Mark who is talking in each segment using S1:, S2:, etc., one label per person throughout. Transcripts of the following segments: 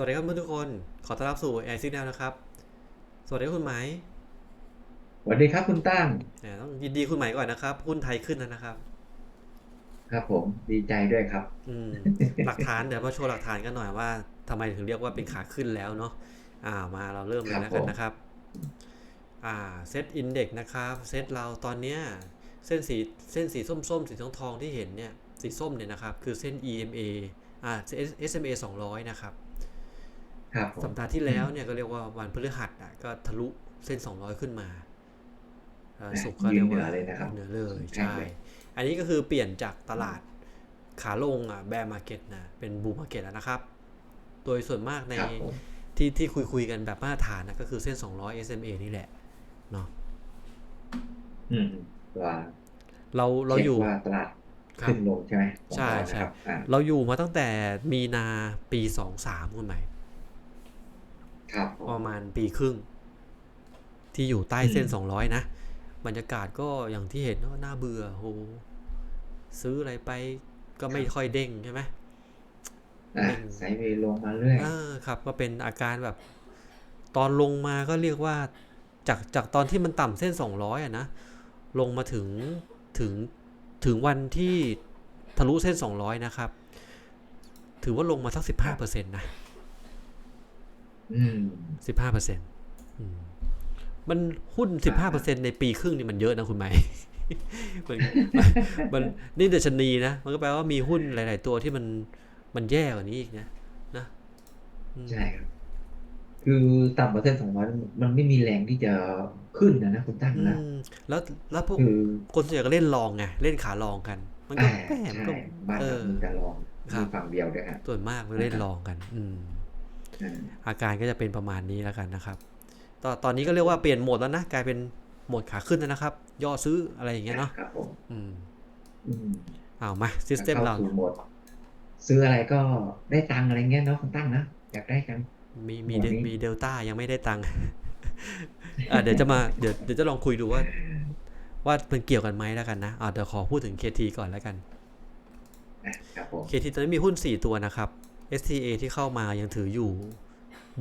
S1: วัสดีครับเพื่อนทุกคน ขอต้อนรับสู่ AI Signal นะครับ สวัสดีครับคุณไหมาย
S2: สวัสดีครับคุณตั้ง
S1: แหมต้องยินดีคุณไหมายก่อนนะครับหุ้นไทยขึ้นแล้วนะครับ
S2: ครับผมดีใจด้วยครับ
S1: อืมหลักฐานเดี๋ยวมาโชว์หลักฐานกันหน่อยว่าทำไมถึงเรียกว่าเป็นขาขึ้นแล้วเนาะอ่ามาเราเริ่มเลยแล้วกันนะครับ อ่าเซตอินเด็กนะครับเซตเราตอนเนี้ยเส้นสีเส้นสีส้มๆสีทองทองๆที่เห็นเนี่ยสีส้มเนี่ยนะครับ คือเส้น EMA อ่า SMA 200 นะครับ
S2: ครับผม
S1: สัปดาห์ที่แล้วเนี่ยก็เรียกว่าวันพฤหัสอะก็ทะลุเส้น 200 ขึ้นมาเอ่อศุกร์ก็เรียกว่า
S2: ยืนเหนือเลยนะครับ
S1: เหนือเลย
S2: ใช่
S1: ใช่ อันนี้ก็คือเปลี่ยนจากตลาดขาลงอะแบร์มาเก็ตนะเป็นบูมมาเก็ตแล้วนะครับ โดยส่วนมากใน
S2: ครับผม
S1: ที่ที่คุยคุยกันแบบมาตรฐานนะก็คือเส้น 200 SMA นี่แหละเนาะ
S2: อืมว่า
S1: เราเราอยู่
S2: ช็คว่าตลาด
S1: ครับ
S2: ขึ้นลงใช่ไหม
S1: ใช่
S2: ของเรา
S1: ใช่
S2: นะครับอ่า
S1: เราอยู่มาตั้งแต่มีนาปี23คุณใหม่
S2: ครับผม
S1: ประมาณปีครึ่ง ที่อยู่ใต้เส้น
S2: อืม
S1: สองร้อยนะ บรรยากาศก็อย่างที่เห็นว่าน่าเบื่อโหซื้ออะไรไปก็ไม่ค่อยเด้งใช่ไหม
S2: อ่าไซด์เวย์ลงมาเรื่อย
S1: เออครับ ก็เป็นอาการแบบ ตอนลงมาก็เรียกว่า จากจากตอนที่มันต่ำเส้นสองร้อยอะนะ ลงมาถึงถึงถึงวันที่ทะลุเส้นสองร้อยนะครับ ถือว่าลงมาสักสิบห้าเปอร์เซ็นต์นะ
S2: อืม
S1: สิบห้าเปอร์เซ็นต์มันหุ้นสิบห้าเปอร์เซ็นในปีครึ่งนี่มันเยอะนะคุณไหมมันมันนี่เดชนีนะ มันก็แปลว่ามีหุ้นหลาย ๆ ตัวที่มันมันแย่กว่านี้อีกนะนะอืม
S2: ใช่ครับคือต่ำกว่าเส้นสองร้อยมันไม่มีแรงที่จะขึ้นนะนะคุณตั้ง
S1: อื
S2: นะ
S1: มแล้วแล้วพวก
S2: คือ
S1: คนส่วนใหญ่ก็เล่นลองไงเล่นขาลองกัน มันก็
S2: อ่า
S1: แหมมัน
S2: ใช่
S1: ก็
S2: บ้าน
S1: เอ
S2: เรา
S1: อ
S2: มันจะลอง
S1: ครั
S2: มี
S1: บ
S2: ฝั่งเดียวด้วยฮะ
S1: ส่วนมากมันเล่นลองกัน อืม
S2: อ่า
S1: อาการก็จะเป็นประมาณนี้แล้วกันนะครับ ตอนตอนนี้ก็เรียกว่าเปลี่ยนโหมดแล้วนะกลายเป็นโหมดขาขึ้นแล้วนะครับ ย่อซื้ออะไรอย่างเงี้ยเนาะ
S2: ครับผม
S1: อืม
S2: อืม
S1: เอามาซิสเต็ม
S2: เข้า
S1: เรา
S2: สู่โหมดซื้ออะไรก็ได้ตังค์อะไรเงี้ยเนาะคุณตั้งนะอยากได้กัน
S1: มีมี
S2: หมวด
S1: เด
S2: นี้
S1: มีเดลต้ายังไม่ได้ตังค์อะเดี๋ยวจะมาเดี๋ยวเดี๋ยวจะลองคุยดูว่า ว่ามันเกี่ยวกันไหมแล้วกันนะอะเดี๋ยวขอพูดถึง KT ก่อนแล้วกัน
S2: อะครับผม
S1: KT ตอนนี้มีหุ้น4ตัวนะครับ STA ที่เข้ามายังถืออยู่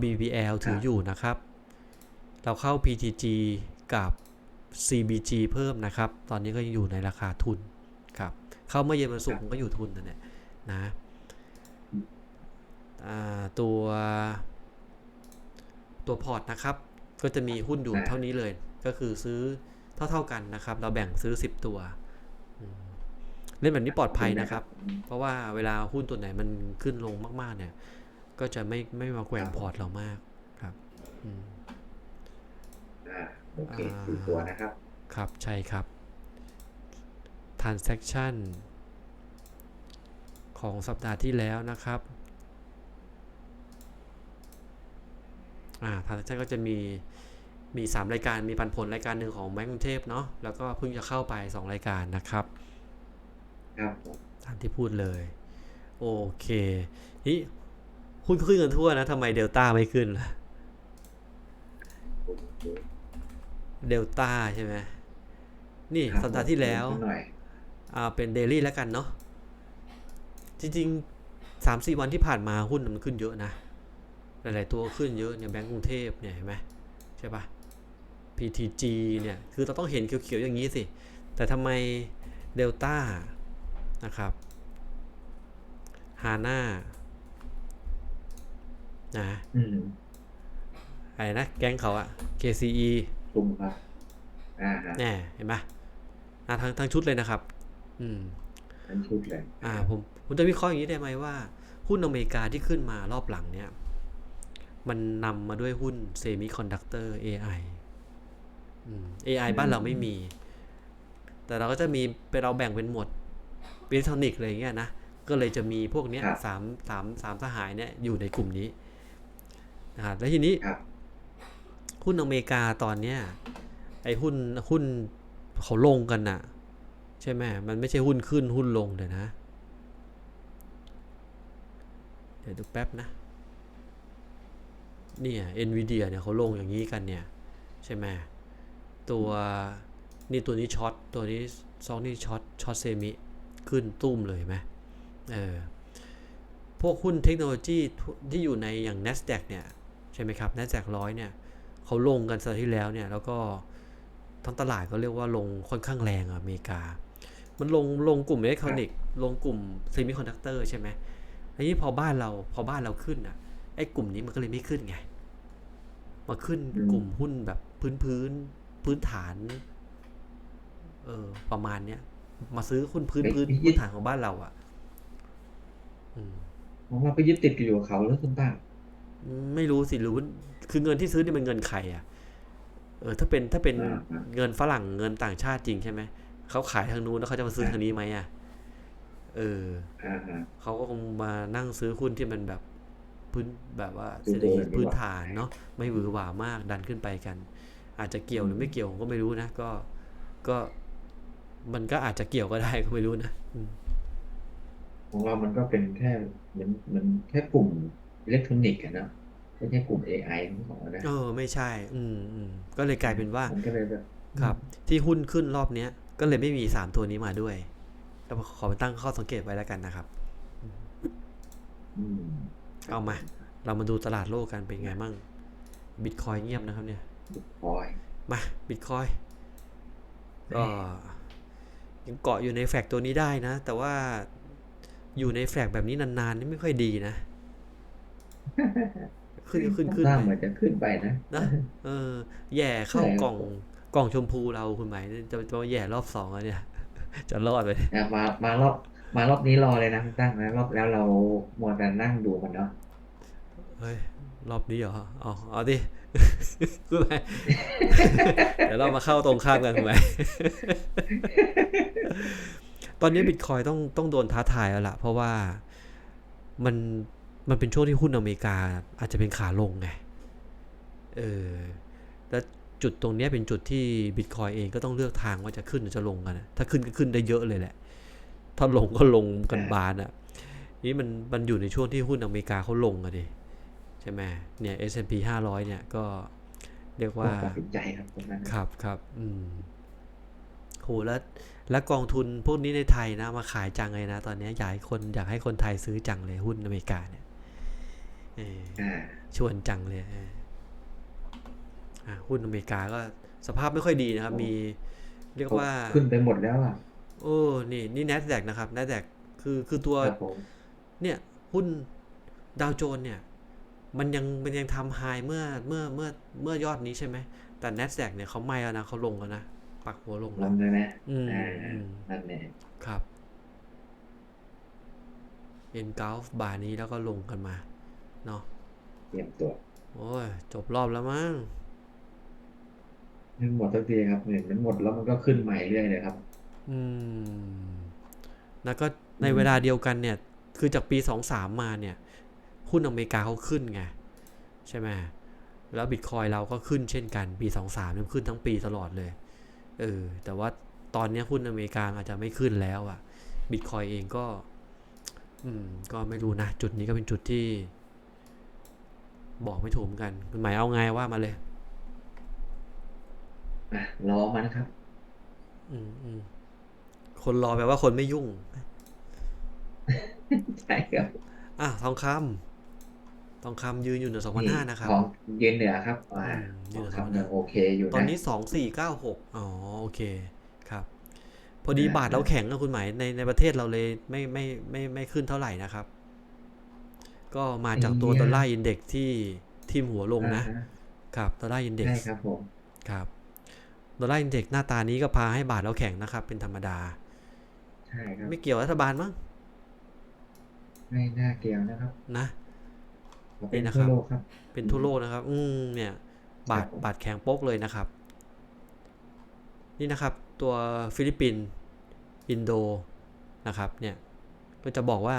S1: BBL ถืออยู่นะครับ เราเข้า PTG กับ CBG เพิ่มนะครับ ตอนนี้ก็ยังอยู่ในราคาทุนครับ เข้าเมื่อเย็นวันศุกร์มันก็อยู่ทุนนั่นแหละนะอ่าตัวตัวพอร์ตนะครับ ก็จะมีหุ้นอยู่เท่านี้เลย ก็คือซื้อเท่าๆกันนะครับ เราแบ่งซื้อ 10 ตัวอืม เล่นแบบนี้ปลอดภัยนะครับ เพราะว่าเวลาหุ้นตัวไหนมันขึ้นลงมาก ๆ เนี่ย ก็จะไม่ไม่มาแกว่งพอร์ตเรามากครับอืม
S2: อ่าโอเค
S1: อ่า
S2: สี่ตัวนะครับ
S1: ครับใช่ครับ transaction ของสัปดาห์ที่แล้วนะครับอ่า transaction ก็จะมีมี 3 รายการมีปันผลรายการหนึ่งของแบงก์กรุงเทพเนาะแล้วก็เพิ่งจะเข้าไป 2 รายการนะครับ
S2: ครับผม
S1: ตามที่พูดเลย โอเคนี่หุ้นขึ้นกันทั่วนะทำไมเดลต้าไม่ขึ้นล่ะ
S2: โอเค
S1: เดลต้าใช่ไหมนี่
S2: ครับ
S1: สัปดาห์ที่แล้ว
S2: ผมหน่อย
S1: อ่าเป็นเดลี่แล้วกันเนาะจริงๆสามสี่วันที่ผ่านมาหุ้นมันขึ้นเยอะนะหลาย ๆ ตัวขึ้นเยอะเนี่ยแบงก์กรุงเทพเนี่ยเห็นไหมใช่ปะ PTG เนี่ย คือเราต้องเห็นเขียว ๆ อย่างนี้สิ แต่ทำไมเดลต้า นะครับฮาน่านะ
S2: อืม
S1: อะไรนะ แก๊งเขาอะ KCE
S2: กลุ่มครับอ่าฮะ
S1: แน่เห็นปะอะทั้งทั้งชุดเลยนะครับ อืม
S2: ทั้งชุดเลย
S1: อ่า ผมผมจะวิเคราะห์อย่างนี้ได้ไหมว่า หุ้นอเมริกาที่ขึ้นมารอบหลังเนี่ย มันนำมาด้วยหุ้นเซมิคอนดักเตอร์ AI อืม AI บ้านเราไม่มี แต่เราก็จะมีเป็นเราแบ่งเป็นหมวด อิเล็กทรอนิกส์อะไรอย่างเงี้ยนะ ก็เลยจะมีพวกเนี้ยสามสามสามสหายเนี่ยอยู่ในกลุ่มนี้นะครับแล้วทีนี้
S2: ครับ
S1: หุ้นอเมริกาตอนเนี้ยไอ้หุ้นหุ้นเขาลงกันน่ะ ใช่ไหมมันไม่ใช่หุ้นขึ้นหุ้นลงเดี๋ยวนะ เดี๋ยวดูแป๊บนะเนี่ย NVIDIA เนี่ยเขาลงอย่างนี้กันเนี่ย ใช่ไหมตัวนี่ตัวนี้ช็อตตัวนี้ซองนี่ช็อตช็อตเซมิ ขึ้นตุ้มเลยไหมเออพวกหุ้นเทคโนโลยีที่อยู่ในอย่าง NASDAQ เนี่ย ใช่ไหมครับ NASDAQ ร้อยเนี่ยเขาลงกันสัปดาห์ที่แล้วเนี่ย แล้วก็ทั้งตลาดก็เรียกว่าลงค่อนข้างแรงอเมริกา มันลงลงกลุ่มอิเล็กทรอนิกส์ลงกลุ่มเซมิคอนดักเตอร์ใช่ไหมอันนี้พอบ้านเราพอบ้านเราขึ้นอะไอ้กลุ่มนี้มันก็เลยไม่ขึ้นไง มาขึ้นกลุ่มหุ้นแบบพื้นพื้นพื้นฐาน เออประมาณเนี้ย มาซื้อหุ้นพื้นพื้นพื้นฐานของบ้านเราอะอืม
S2: ผมว่าไปยึดติดอยู่กับเขาแล้วคุณป้า
S1: ไม่รู้สิหรือว่าคือเงินที่ซื้อนี่เป็นเงินใครอะ เออ ถ้าเป็นถ้าเป็น
S2: อ่าอ่า
S1: เงินฝรั่งเงินต่างชาติจริงใช่ไหมเขาขายทางนู้นแล้วเขาจะมาซื้อทางนี้ไหมอะเออ
S2: อ่าอ่า
S1: เขาก็คงมานั่งซื้อหุ้นที่มันแบบพื้นแบบว่า
S2: ซื้
S1: เศร
S2: อ
S1: ษฐกิจ
S2: ตัวเองดีกว่า
S1: พื้นฐานเนาะไม่หวือหวามากดันขึ้นไปกัน อาจจะเกี่ยวหรือไม่เกี่ยวผมก็ไม่รู้นะก็ก็ มันก็อาจจะเกี่ยวก็ได้ก็ไม่รู้นะอืม
S2: ของเรามันก็เป็นแค่เหมือนเหมือนแค่กลุ่มอิเล็กทรอนิกส์อะเนอะไม่ใช่กลุ่ม AI ทั้งหมดนะ
S1: เออไม่ใช่ อืมอืมก็เลยกลายเป็นว่า
S2: มันก็เลยแบบ
S1: ครับ ที่หุ้นขึ้นรอบเนี้ย ก็เลยไม่มีสามตัวนี้มาด้วยก็ขอไปตั้งข้อสังเกตไว้แล้วกันนะครับ
S2: อืม
S1: เอามา เรามาดูตลาดโลกกันเป็นไงมั่งบิตคอยเงียบนะครับเนี่ย
S2: คอย
S1: มาบิตคอยก็ ยังเกาะอยู่ในแฟกตัวนี้ได้นะ แต่ว่าอยู่ในแฟกแบบนี้นานๆนี่ไม่ค่อยดีนะ ขึ้นขึ้นขึ้น
S2: สร้าง
S1: ไป
S2: เหมือนจะขึ้นไปนะ
S1: นะเออ แย่เข้า
S2: ใช่ครับ
S1: กล่องกล่องชมพูเราคุณหมายจะจะมาแย่รอบสองแล้วเนี่ย จะรอดไป
S2: อะมามารอบมารอบนี้รอเลยนะคุณตั้งนะรอบแล้วเรามัวแต่นั่งดูมันเนาะ
S1: เฮ้ย รอบนี้เหรอเอาเอาดิคุณหมายเดี๋ยวเรามาเข้าตรงข้ามกันคุณหมายตอนนี้บิตคอยต้องต้องโดนท้าทายแล้วล่ะ เพราะว่ามันมันเป็นช่วงที่หุ้นอเมริกาอาจจะเป็นขาลงไง เออ แล้วจุดตรงเนี้ยเป็นจุดที่บิตคอยเองก็ต้องเลือกทางว่าจะขึ้นหรือจะลงกันนะถ้าขึ้นก็ขึ้นได้เยอะเลยแหละ ถ้าลงก็ลงกันบานอะ่ะ นี่มันมันอยู่ในช่วงที่หุ้นอเมริกาเขาลงอะดิ ใช่ไหมเนี่ย S&P 500 เนี่ยก็เรียก
S2: ก็
S1: ว่า
S2: ตัดสินใจครับตรงนั้น
S1: ครับครับอืมโหแล้วแล้วกองทุนพวกนี้ในไทยนะ มาขายจังเลยนะ ตอนนี้อยากให้คนอยากให้คนไทยซื้อจังเลยหุ้นอเมริกาเนี่ยเออ
S2: อ่า
S1: ชวนจังเลยเอออะหุ้นอเมริกาก็สภาพไม่ค่อยดีนะครับ มีเรียกว่า
S2: ขึ้นไปหมดแล้วอะ
S1: โอ้นี่นี่ NASDAQ นะครับ NASDAQ คือคือตัว
S2: ครับผม
S1: เนี่ย หุ้นดาวโจนส์เนี่ย มันยังมันยังทำไฮเมื่อเมื่อเมื่อเมื่อยอดนี้ใช่ไหม แต่ NASDAQ เนี่ยเขาไม่แล้วนะเขาลงแล้วนะ ปักหัวลง
S2: ล
S1: แล้ว
S2: งเลยนะ
S1: อืม
S2: อ่า
S1: อืม
S2: นั่นแน่
S1: ครับเอ็นก f ฟบาร์นี้แล้วก็ลงกันมา เนาะ
S2: เตรียมตัว
S1: โอ้ย จบรอบแล้วมั้ง
S2: มันหมดสักทีครับเห็นมันหมดแล้วมันก็ขึ้นใหม่เรื่อยเลยครับ
S1: อืม แล้วก็ในเวลาเดียวกันเนี่ย คือจากปีสองสามมาเนี่ย หุ้นอเมริกาเขาขึ้นไงใช่ไหมแล้วบิตคอยเราก็ขึ้นเช่นกันปีสองสามเนี่ยขึ้นทั้งปีตลอดเลยเออแต่ว่าตอนเนี้ยหุ้นอเมริกาอาจจะไม่ขึ้นแล้วอะ่ะบิตคอยเองก็ อืม ก็ไม่รู้นะ จุดนี้ก็เป็นจุดที่ บอกไม่ถูกเหมือนกันคุณหมายเอาไงว่ามาเลย
S2: อะรอมานะครับ
S1: อืมอืมคนรอแปลว่าคนไม่ยุ่ง
S2: ใช่ครับ
S1: อะทองคำ ทองคำยืนอยู่เหนือสองพันห้านะครับ
S2: ของเย็นเหนือครับอ่า
S1: อืมยื
S2: ท
S1: น
S2: อง
S1: เหนือ
S2: คำยังโอเคอยู่
S1: ตอน
S2: นะ
S1: นี้สองสี่เก้าหกอ๋อโอเคครับ พอดี
S2: อ่า
S1: บาทเราแข็งนะคุณหมายในในประเทศเราเลยไม่ไม่ไม่ไม่ขึ้นเท่าไหร่นะครับ ก็มาจากตัวดอลลาร์อินเด็กที่ทิมหัวลงนะ
S2: อ่าฮ
S1: ครับดอลลาร์อินเด็ก
S2: ใช่ครับผม
S1: ครับดอลลาร์อินเด็กหน้าตานี้ก็พาให้บาทเราแข็งนะครับ เป็นธรรมดา
S2: ใช่ครับ
S1: ไม่เกี่ยวรัฐบาลมั้ง
S2: ไม่น่าเกี่ยวนะครับ
S1: นะ
S2: เป็น
S1: นี่นะค
S2: ทั่
S1: รั
S2: ว
S1: บ
S2: โลกครับ
S1: เป็นทั่วโลกนะครับ อืมเนี่ย บาท
S2: ครับผม
S1: บาทแข็งโป๊กเลยนะครับ นี่นะครับ ตัวฟิลิปปินส์อินโดนะครับ เนี่ย ก็จะบอกว่า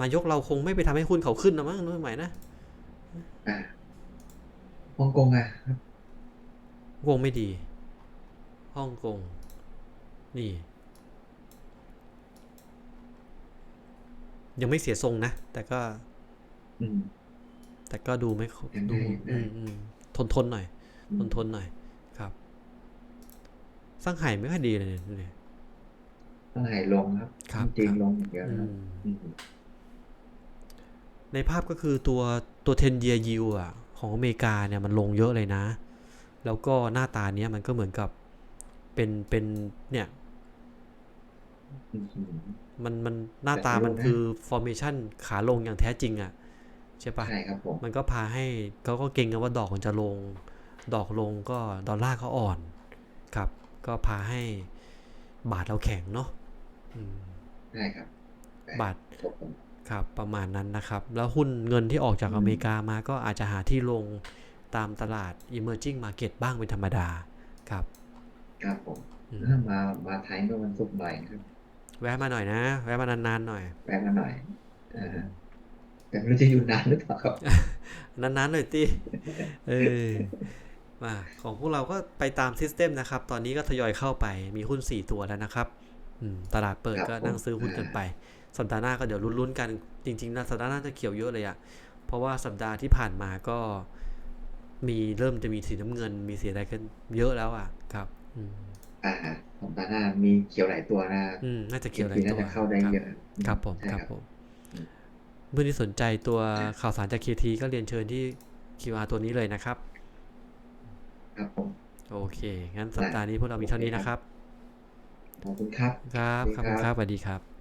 S1: นายกเราคงไม่ไปทำให้หุ้นเขาขึ้นนะมั้งนู้นหมายนะ
S2: อ่าฮ่องกงอะครับ
S1: วงไม่ดีฮ่องกงนี่ ยังไม่เสียทรงนะ แต่ก็
S2: อืม
S1: แต่ก็ดูไม่ค่อย
S2: ยังได้
S1: ดู
S2: ยังได้
S1: อืมอืมทนทนหน่อย
S2: อื
S1: ท
S2: ม
S1: นทนหน่อย ครับสร้างไห่ไม่ค่อยดีเลยเนี่ยดูดิ
S2: สท่าไหร่ลงครับ
S1: ครับ
S2: จริง
S1: ครับ
S2: ๆลงอย่างเดียว
S1: อื
S2: นะครับ
S1: ม
S2: อืม
S1: ในภาพก็คือตัวตัว10 year yield อะ ของอเมริกาเนี่ยมันลงเยอะเลยนะ แล้วก็หน้าตาเนี้ยมันก็เหมือนกับเป็นเป็นเนี่ย
S2: อืม
S1: มันมันหน้าตา
S2: แต่ก็
S1: มัน
S2: ลงนะ
S1: คือ formation ขาลงอย่างแท้จริง อะ ใช่ปะ
S2: ใช่ครับผม
S1: มันก็พาให้เขาก็เก่งกันว่าดอกมันจะลง ดอกลงก็ดอลลาร์เขาอ่อนครับ ก็พาให้บาทเราแข็งเนาะอืม
S2: ใช่ครับ
S1: บาท
S2: ครับผม
S1: ครับประมาณนั้นนะครับ แล้วหุ้นเงินที่ออกจาก
S2: อืม
S1: อเมริกามาก็อาจจะหาที่ลงตามตลาด emerging market บ้างเป็นธรรมดาครับ
S2: ครับผม
S1: อืม
S2: ถ้ามามาไทยเมื่อวันศุกร์บ่ายนะครับ
S1: แวะมาหน่อยนะ แวะมานานๆหน่อย
S2: แวะมาหน่อยอ่า แต่ไม่รู้จะอยู่นานหรือเปล่าครับ
S1: นานๆหน่อยติเออมาของพวกเราก็ไปตามซิสเต็มนะครับ ตอนนี้ก็ทยอยเข้าไปมีหุ้น 4 ตัวแล้วนะครับอืมตลาดเปิด
S2: ครับ
S1: ก็นั่ง
S2: ผม
S1: ซื้อหุ้นกัน
S2: อ่า
S1: ไป สัปดาห์หน้าก็เดี๋ยวลุ้นๆกัน จริงๆนะสัปดาห์หน้าจะเขียวเยอะเลยอะเพราะว่าสัปดาห์ที่ผ่านมาก็มีเริ่มจะมีสีน้ำเงิน มีสีอะไรกันเยอะแล้วอะครับ อืม
S2: อ่าสัปดาห์หน้ามีเขียวหลายตัวนะ
S1: อืมน่าจะเขียวหลาย
S2: ที
S1: ตั
S2: น่าวจะเข้าได้
S1: ครับ
S2: เยอะ
S1: ครับผม
S2: ใช่
S1: ครับ
S2: ครับ
S1: ผม
S2: อืม
S1: เมื่อที่สนใจตัวข่าวสารจาก KT ก็เรียนเชิญที่ QR ตัวนี้เลยนะครับ
S2: ครับผม
S1: โอเค งั้นสัปดาห์นี้พวกเรามีเท่านี้นะครับ
S2: ขอบคุณครับ
S1: ครับ
S2: สวัสดี
S1: ขอบคุณ
S2: ครับ
S1: ครับสวัสดีครับ